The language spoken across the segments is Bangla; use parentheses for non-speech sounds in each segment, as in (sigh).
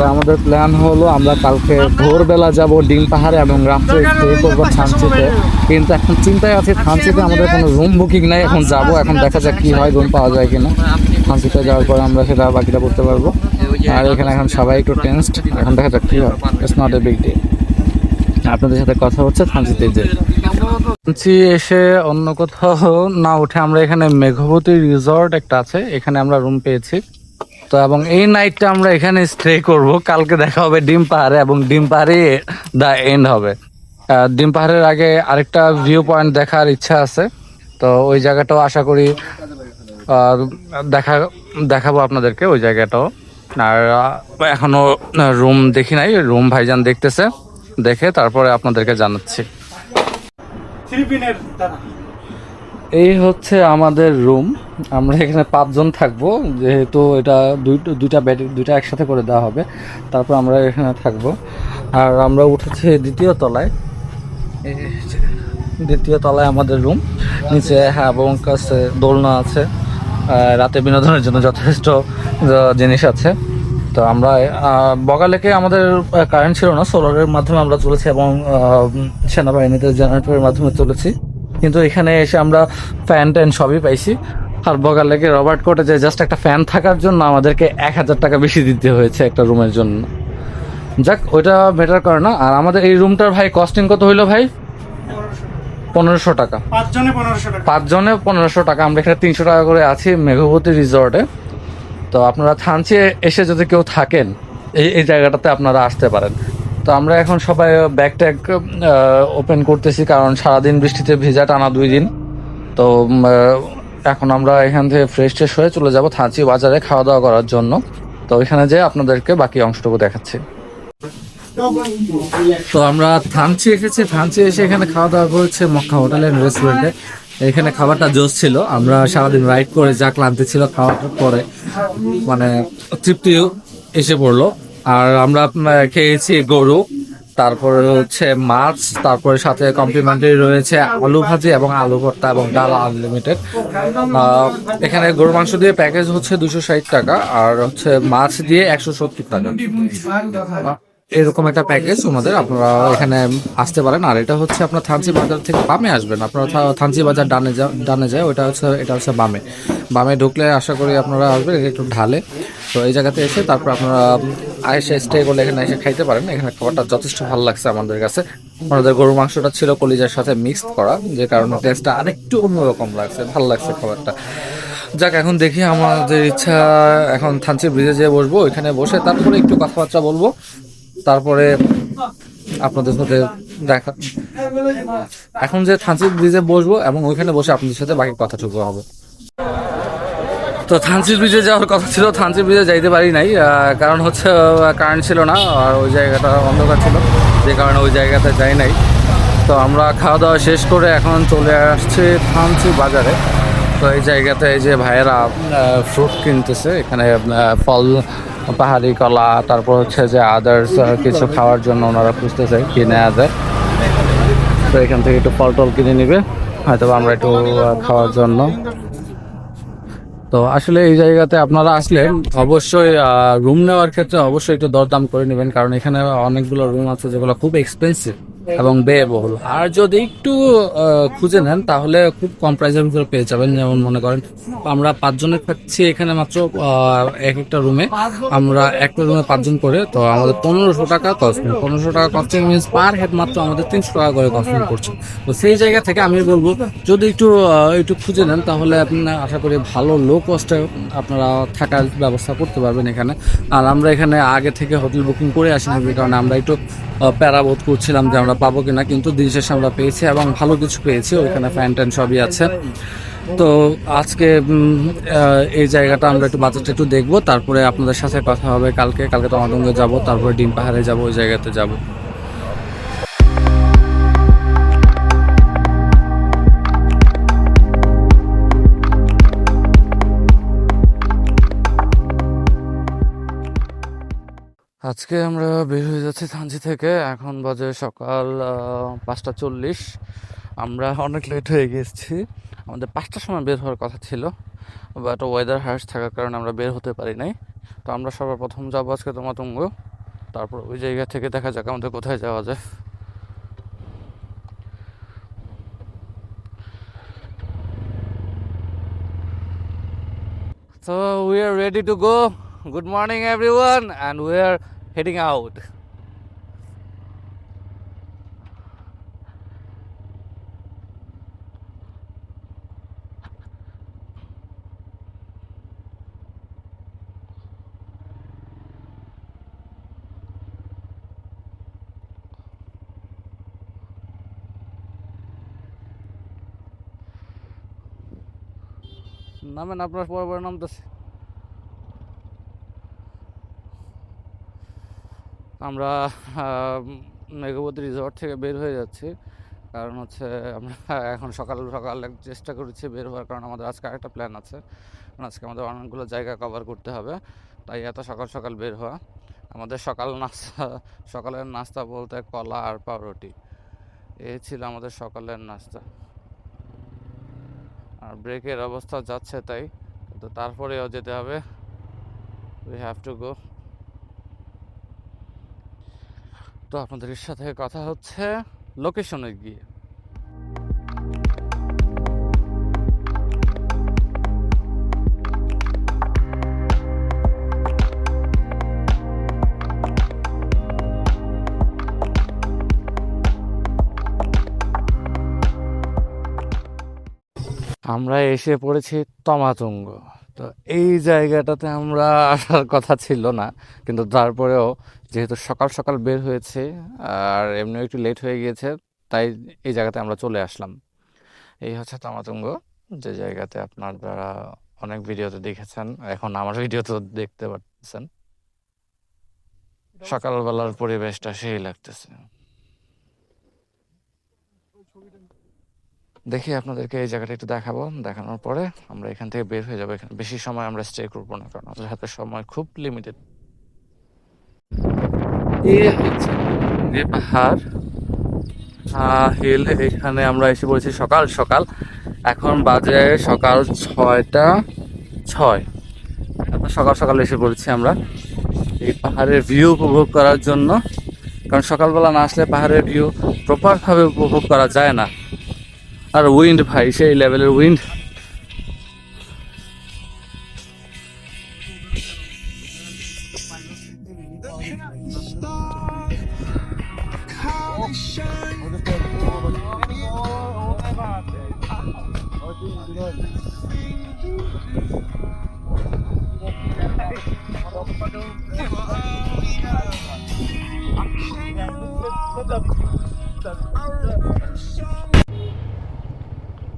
তো আমাদের প্ল্যান হলো আমরা কালকে ভোরবেলা যাব ডিম পাহাড়ে এবং রাত্রে স্টে করব থানচিতে কিন্তু এখন চিন্তায় আছে থানচিতে আমাদের কোনো রুম বুকিং নাই এখন যাব এখন দেখা যাক কি হয় রুম পাওয়া যায় কিনা। থানচিতে যাওয়ার পর আমরা সেটা বাকিটা করতে পারব। আর এখানে এখন সবাই একটু টেনসড এখন দেখা যাক কি হয়। It's not a big day আপনাদের সাথে কথা হচ্ছে থানচিতে যে। থানচি এসে অন্য কোথাও না উঠে আমরা এখানে মেঘবতী রিসর্ট একটা আছে এখানে আমরা রুম পেয়েছি। তো এবং এই নাইটটা আমরা এখানে স্টে করব। কালকে দেখা হবে ডিম পাহাড়ে এবং ডিম পাহাড়ে দ্য এন্ড হবে। ডিম পাহাড়ের আগে আরেকটা ভিউ পয়েন্ট দেখার ইচ্ছা আছে। তো ওই জায়গাটাও আশা করি দেখা দেখাবো আপনাদেরকে ওই জায়গাটাও। আর আহ, এখনও রুম দেখি নাই রুম ভাইজান দেখতেছে দেখে তারপরে আপনাদেরকে জানাচ্ছি। এই হচ্ছে আমাদের রুম। আমরা এখানে পাঁচজন থাকব, যেহেতু এটা দুইটা দুইটা বেড, দুইটা একসাথে করে দেওয়া হবে। তারপর আমরা এখানে থাকব। আর আমরা উঠেছি দ্বিতীয় তলায়। দ্বিতীয় তলায় আমাদের রুম। নিচে হ্যাঁ এবং কাছে দোলনা আছে। রাতে বিনোদনের জন্য যথেষ্ট জিনিস আছে। তো আমরা বগালেকে আমাদের কারেন্ট ছিল না সোলারের মাধ্যমে আমরা চলেছি এবং সেনাবাহিনীতে জেনারেটরের মাধ্যমে চলেছি। কিন্তু এখানে এসে আমরা ফ্যান ট্যান সবই পাইছি। আর বগালেকে রবার্ট কোর্টে যে জাস্ট একটা ফ্যান থাকার জন্য আমাদেরকে এক হাজার টাকা বেশি দিতে হয়েছে একটা রুমের জন্য। যাক ওইটা বেটার করে না। আর আমাদের এই রুমটার ভাই কস্টিং কত হইল ভাই? পনেরোশো টাকা। পাঁচজনে পনেরোশো টাকা। পাঁচজনে পনেরোশো টাকা। আমরা এখানে তিনশো টাকা করে আছি মেঘবতী রিসর্টে তো আপনারা থানচি এসে যদি কেউ থাকেন এই এই জায়গাটাতে আপনারা আসতে পারেন। তো আমরা এখন সবাই ব্যাগ ট্যাগ ওপেন করতেছি, কারণ সারাদিন বৃষ্টিতে ভেজা টানা দুই দিন। তো এখন আমরা এখান থেকে ফ্রেশ ট্রেশ হয়ে চলে যাব থানচি বাজারে খাওয়া দাওয়া করার জন্য। তো ওইখানে যেয়ে আপনাদেরকে বাকি অংশটুকু দেখাচ্ছি। তো আমরা থানচি এসেছি। থানচি এসে এখানে খাওয়া দাওয়া করেছে মক্কা হোটেল অ্যান্ড রেস্টুরেন্টে এখানে খাবারটা জোস ছিল। আমরা সারাদিন রাইড করে যা ক্লান্তি ছিল খাওয়াটার পরে মানে তৃপ্তি এসে পড়ল। আর আমরা খেয়েছি গরু, তারপরে হচ্ছে মাছ, তারপরে সাথে কমপ্লিমেন্টারি রয়েছে আলু ভাজি এবং আলু ভর্তা এবং ডাল আনলিমিটেড এখানে গরু মাংস দিয়ে প্যাকেজ হচ্ছে দুশো ষাট টাকা, আর হচ্ছে মাছ দিয়ে একশো সত্তর টাকা। এরকম একটা প্যাকেজ ওনাদের আপনারা এখানে আসতে পারেন। আর এটা হচ্ছে আপনার থানচি বাজার থেকে বামে আসবেন। আপনারা থানচি বাজার ডানে যা, ডানে যায়, ওটা হচ্ছে, এটা হচ্ছে বামে। বামে ঢুকলে আশা করি আপনারা আসবেন একটু ঢালে। তো এই জায়গাতে এসে তারপর আপনারা এসে স্টে করলে এখানে এসে খাইতে পারেন। এখানে খাবারটা যথেষ্ট ভালো লাগছে আমাদের কাছে। আমাদের গরুর মাংসটা ছিল কলিজার সাথে মিক্সড করা, যে কারণে টেস্টটা আরেকটু অন্যরকম লাগছে। ভালো লাগছে খাবারটা। যাক, এখন দেখি আমাদের ইচ্ছা, এখন থানচি ব্রিজে যেয়ে বসবো, ওইখানে বসে তারপরে একটু কথাবার্তা বলব। তারপরে আপনাদের সাথে দেখা এখন যে থানচি ব্রিজে বসবো এবং ওইখানে বসে আপনাদের সাথে বাকি কথাটুকু হবে। তো থানসির ব্রিজে যাওয়ার কথা ছিল থানসির ব্রিজে যাইতে পারি নাই। কারণ হচ্ছে কারেন্ট ছিল না, আর ওই জায়গাটা অন্ধকার ছিল, যে কারণে ওই জায়গাতে যাই নাই। তো আমরা খাওয়া দাওয়া শেষ করে এখন চলে আসছি থানচি বাজারে। তো এই জায়গাতে এই যে ভাইয়েরা ফ্রুট কিনতেছে, এখানে ফল, পাহাড়ি কলা, তারপর হচ্ছে যে আদার্স কিছু খাওয়ার জন্য ওনারা খুঁজতেছে কি নেওয়া যায় তো এখান থেকে একটু ফল টল কিনে নিবে হয়তো আমরা একটু খাওয়ার জন্য। তো আসলে এই জায়গাতে আপনারা আসলে অবশ্যই রুম নেওয়ার ক্ষেত্রে অবশ্যই একটু দরদাম করে নেবেন, কারণ এখানে অনেকগুলো রুম আছে যেগুলো খুব এক্সপেন্সিভ এবং ব্যয়বহুল আর যদি একটু খুঁজে নেন তাহলে খুব কম প্রাইসের ভিতরে পেয়ে যাবেন যেমন মনে করেন আমরা পাঁচজনের থাকছি এখানে মাত্র এক একটা রুমে। আমরা একটা রুমে পাঁচজন করে তো আমাদের পনেরোশো টাকা কস্টিং পনেরোশো টাকা কস্টিং মিনস পার হেড মাত্র আমাদের তিনশো টাকা করে কস্টিং করছে। তো সেই জায়গা থেকে আমি বলব যদি একটু একটু খুঁজে নেন তাহলে আপনার আশা করি ভালো লো কস্টে আপনারা থাকার ব্যবস্থা করতে পারবেন এখানে। আর আমরা এখানে আগে থেকে হোটেল বুকিং করে আসি কারণে আমরা একটু আহ, প্যারাবোধ করছিলাম যে আমরা পাবো কিনা, কিন্তু দিন শেষে আমরা পেয়েছি এবং ভালো কিছু পেয়েছি, ওইখানে ফ্যান ট্যান সবই আছে। তো আজকে এই জায়গাটা আমরা একটু বাজারটা একটু দেখব, তারপরে আপনাদের সাথে কথা হবে কালকে। কালকে তো আমাদের যাব, তারপরে ডিম পাহাড়ে যাব, ওই জায়গাতে যাব। আজকে আমরা বের হয়ে যাচ্ছি থানচি থেকে। এখন বাজে সকাল পাঁচটা চল্লিশ। আমরা অনেক লেট হয়ে গেছি। আমাদের পাঁচটার সময় বের হওয়ার কথা ছিল বাট ওয়েদার হার্স থাকার কারণে আমরা বের হতে পারি নাই। তো আমরা সবার প্রথম যাব আজকে তোমাতুঙ্গ। তারপর ওই জায়গা থেকে দেখা যাক আমাদের কোথায় যাওয়া যায়। So we are ready to go. Good morning, everyone, and we are heading out. নামেন আপনার পরে পরে নামতেছে আমরা মেঘবতী রিসর্ট থেকে বের হয়ে যাচ্ছি। কারণ হচ্ছে আমরা এখন সকাল সকাল চেষ্টা করেছি বের হওয়ার, কারণ আমাদের আজকে আরেকটা প্ল্যান আছে। কারণ আজকে আমাদের অনেকগুলো জায়গা কভার করতে হবে। তাই এত সকাল সকাল বের হওয়া। আমাদের সকাল নাস্তা, সকালের নাস্তা বলতে কলা আর পাউরুটি। এই ছিল আমাদের সকালের নাস্তা। আর ব্রেকের অবস্থা যাচ্ছে তাই। তো তারপরেও যেতে হবে। উই হ্যাভ টু গো তো আপনাদের সাথে কথা হচ্ছে লোকেশনে গিয়ে। আমরা এসে পড়েছি তমাতুঙ্গ। তো এই জায়গাটাতে আমরা (laughs) আসার কথা ছিল না। কিন্তু তারপরেও যেহেতু সকাল সকাল বের হয়েছে আর এমনি একটু লেট হয়ে গিয়েছে, তাই এই জায়গাতে আমরা চলে আসলাম। এই হচ্ছে তমাতুঙ্গ, যে জায়গাতে আপনারা অনেক ভিডিওতে দেখেছেন। এখন আমার ভিডিওতে দেখতে পাচ্ছেন। সকালবেলার পরিবেশটা সেই লাগতেছে। দেখি আপনাদেরকে এই জায়গাটা একটু দেখাবো। দেখানোর পরে আমরা এখান থেকে বের হয়ে যাব এখানে। বেশি সময় আমরা স্টে করব না, কারণ আমাদের হাতে সময় খুব লিমিটেড যে পাহাড়। হিল এখানে আমরা এসে পড়েছি সকাল সকাল। এখন বাজে সকাল ছয়টা ছয়। সকাল সকাল এসে পড়েছি আমরা। এই পাহাড়ের ভিউ উপভোগ করার জন্য। কারণ সকালবেলা না আসলে পাহাড়ের ভিউ প্রপারভাবে উপভোগ করা যায় না। আর উইন্ড ভাই সেই লেভেলের উইন্ড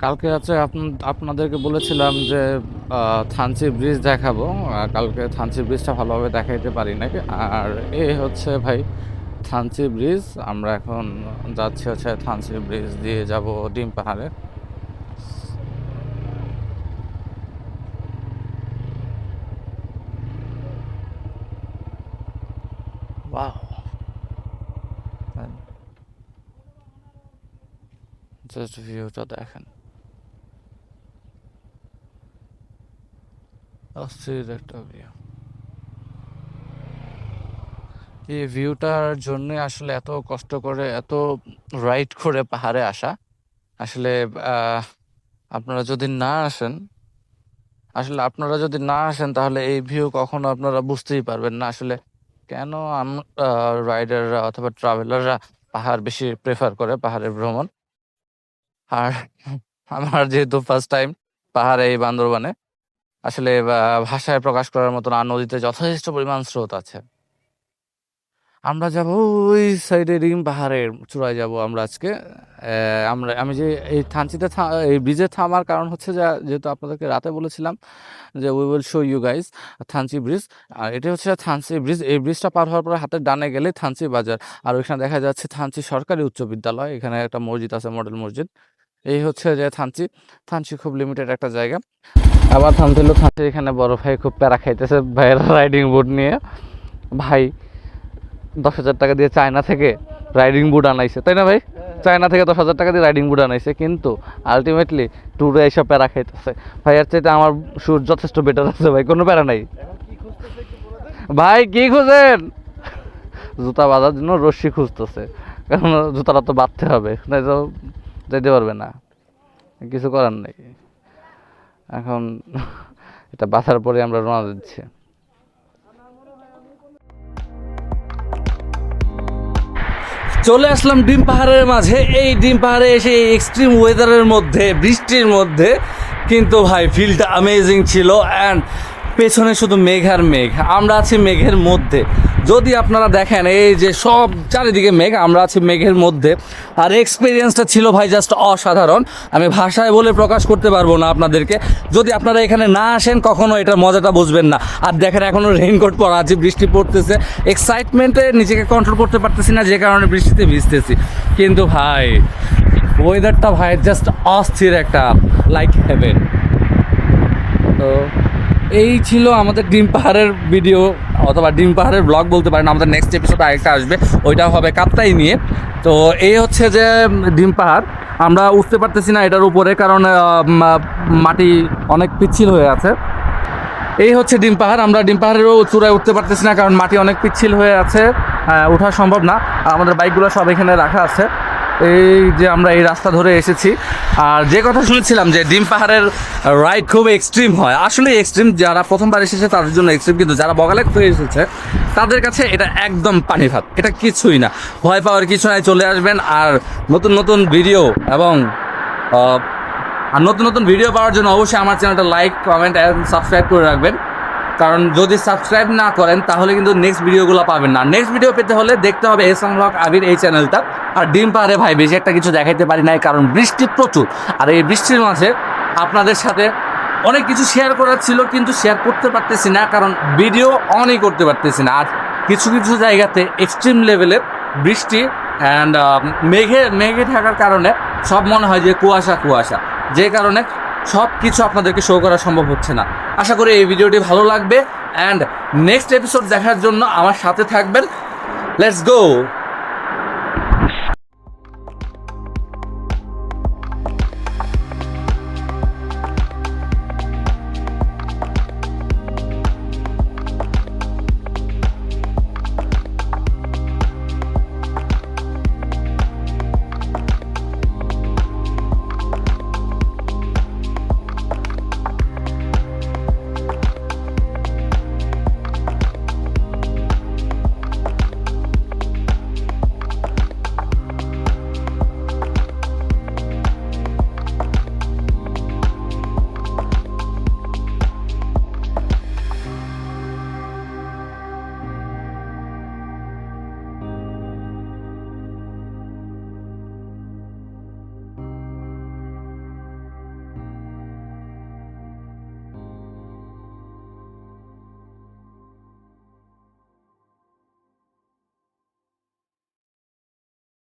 কালকে আছে আপন- আপনাদেরকে বলেছিলাম যে থানচি ব্রিজ দেখাবো। কালকে থানচি ব্রিজটা ভালোভাবে দেখাইতে পারি নাকি আর এ হচ্ছে ভাই থানচি ব্রিজ। আমরা এখন যাচ্ছি হচ্ছে থানচি ব্রিজ দিয়ে যাব ডিম পাহাড়ে। Wow. জাস্ট ভিউটা দেখেন। অস্থির একটা ভিউ এই ভিউটার জন্য আসলে এত কষ্ট করে, এত রাইড করে পাহাড়ে আসা। আসলে আপনারা যদি না আসেন, আসলে আপনারা যদি না আসেন, তাহলে এই ভিউ কখনো আপনারা বুঝতেই পারবেন না। আসলে কেন রাইডাররা অথবা ট্রাভেলাররা পাহাড় বেশি প্রেফার করে পাহাড়ের ভ্রমণ? আর আমার যেহেতু ফার্স্ট টাইম পাহাড়ে এই বান্দরবানে আসলে ভাষায় প্রকাশ করার মতন আর নদীতে যথেষ্ট পরিমাণ স্রোত আছে। আমরা যাব ওই সাইডে রিম পাহাড়ের চূড়ায় যাব আমরা আজকে। আমরা, আমি যে এই থানচিতে এই ব্রিজে থামার কারণ হচ্ছে যে, যেহেতু আপনাদেরকে রাতে বলেছিলাম যে we will show you guys Thanchi bridge আর এটা হচ্ছে থানচি ব্রিজ এই ব্রিজটা পার হওয়ার পরে হাতের ডানে গেলে থানচি বাজার। আর ওইখানে দেখা যাচ্ছে থানচি সরকারি উচ্চ বিদ্যালয়। এখানে একটা মসজিদ আছে, মডেল মসজিদ। এই হচ্ছে যে থানচি থানচি খুব লিমিটেড একটা জায়গা। আবার থামছিল থানচি এখানে বড় ভাই খুব প্যারা খাইতেছে, ভাইয়ের রাইডিং বুট নিয়ে। ভাই, দশ হাজার টাকা দিয়ে চায়না থেকে রাইডিং বুট আনাইছে, তাই না ভাই? চায়না থেকে দশ হাজার টাকা দিয়ে রাইডিং বুট আনাইছে, কিন্তু আলটিমেটলি ট্যুরে এইসব প্যারা খাইতেছে। ভাই এর চাইতে আমার সুর যথেষ্ট বেটার আছে ভাই, কোনো প্যারা নাই। ভাই, কি খুঁজেন? জুতা বাঁধার জন্য রশ্মি খুঁজতেছে, কারণ জুতাটা তো বাঁধতে হবে নাই তো যেতে পারবে না। কিছু করার নেই। এখন এটা বাঁধার পরে আমরা রওনা দিচ্ছি। চলে আসলাম ডিম পাহাড়ের মাঝে। এই ডিম পাহাড়ে এসে এক্সট্রিম ওয়েদারের মধ্যে, বৃষ্টির মধ্যে, কিন্তু ভাই ফিলটা অ্যামেজিং ছিল। অ্যান্ড পেছনে শুধু মেঘ আর মেঘ। আমরা আছি মেঘের মধ্যে। যদি আপনারা দেখেন, এই যে সব চারিদিকে মেঘ, আমরা আছি মেঘের মধ্যে। আর এক্সপিরিয়েন্সটা ছিল ভাই জাস্ট অসাধারণ। আমি ভাষায় বলে প্রকাশ করতে পারব না আপনাদেরকে। যদি আপনারা এখানে না আসেন, কখনো এটার মজাটা বুঝবেন না। আর দেখেন এখনও রেইনকোট পরা আছে, বৃষ্টি পড়তেছে। এক্সাইটমেন্টে নিজেকে কন্ট্রোল করতে পারতেছি না, যে কারণে বৃষ্টিতে ভিজতেছি। কিন্তু ভাই ওয়েদারটা ভাই জাস্ট অস্থির একটা লাইক হেভেন তো এই ছিল আমাদের ডিম পাহাড়ের ভিডিও, অথবা ডিম পাহাড়ের ব্লগ বলতে পারেন, আমাদের নেক্সট এপিসোড আরেকটা আসবে। ওইটা হবে কাপ্তাই নিয়ে। তো এই হচ্ছে যে, ডিম পাহাড়। আমরা উঠতে পারতেছি না এটার উপরে, কারণ মাটি অনেক পিচ্ছিল হয়ে আছে। এই হচ্ছে ডিম পাহাড়। আমরা ডিম পাহাড়েরও চূড়ায় উঠতে পারতেছি না, কারণ মাটি অনেক পিচ্ছিল হয়ে আছে। ওঠা সম্ভব না। আমাদের বাইকগুলো সব এখানে রাখা আছে। এই যে আমরা এই রাস্তা ধরে এসেছি। আর যে কথা শুনেছিলাম যে ডিম পাহাড়ের রাইড খুব এক্সট্রিম হয়, আসলে এক্সট্রিম যারা প্রথমবার এসেছে তাদের জন্য এক্সট্রিম কিন্তু যারা বগালেক থেকে এসেছে, তাদের কাছে এটা একদম পানি ভাত, এটা কিছুই না। ভয় পাওয়ার কিছু নাই, চলে আসবেন। আর নতুন নতুন ভিডিও এবং আর নতুন নতুন ভিডিও পাওয়ার জন্য অবশ্যই আমার চ্যানেলটা লাইক কমেন্ট এবং সাবস্ক্রাইব করে রাখবেন। কারণ যদি সাবস্ক্রাইব না করেন, তাহলে কিন্তু নেক্সট ভিডিওগুলো পাবেন না। নেক্সট ভিডিও পেতে হলে দেখতে হবে এস রক আবির এই চ্যানেলটা আর ডিম পাহাড়ে ভাই, বেশি একটা কিছু দেখাইতে পারি নাই, কারণ বৃষ্টি প্রচুর। আর এই বৃষ্টির মাঝে আপনাদের সাথে অনেক কিছু শেয়ার করার ছিল, কিন্তু শেয়ার করতে পারতেছি না, কারণ ভিডিও অনই করতে পারতেছি না। আর কিছু কিছু জায়গাতে এক্সট্রিম লেভেলের বৃষ্টি অ্যান্ড মেঘে মেঘে থাকার কারণে সব মনে হয় যে কুয়াশা কুয়াশা। যে কারণে সব কিছু আপনাদেরকে শো করা সম্ভব হচ্ছে না। আশা করি এই ভিডিওটি ভালো লাগবে। অ্যান্ড নেক্সট এপিসোড দেখার জন্য আমার সাথে থাকবেন। Let's go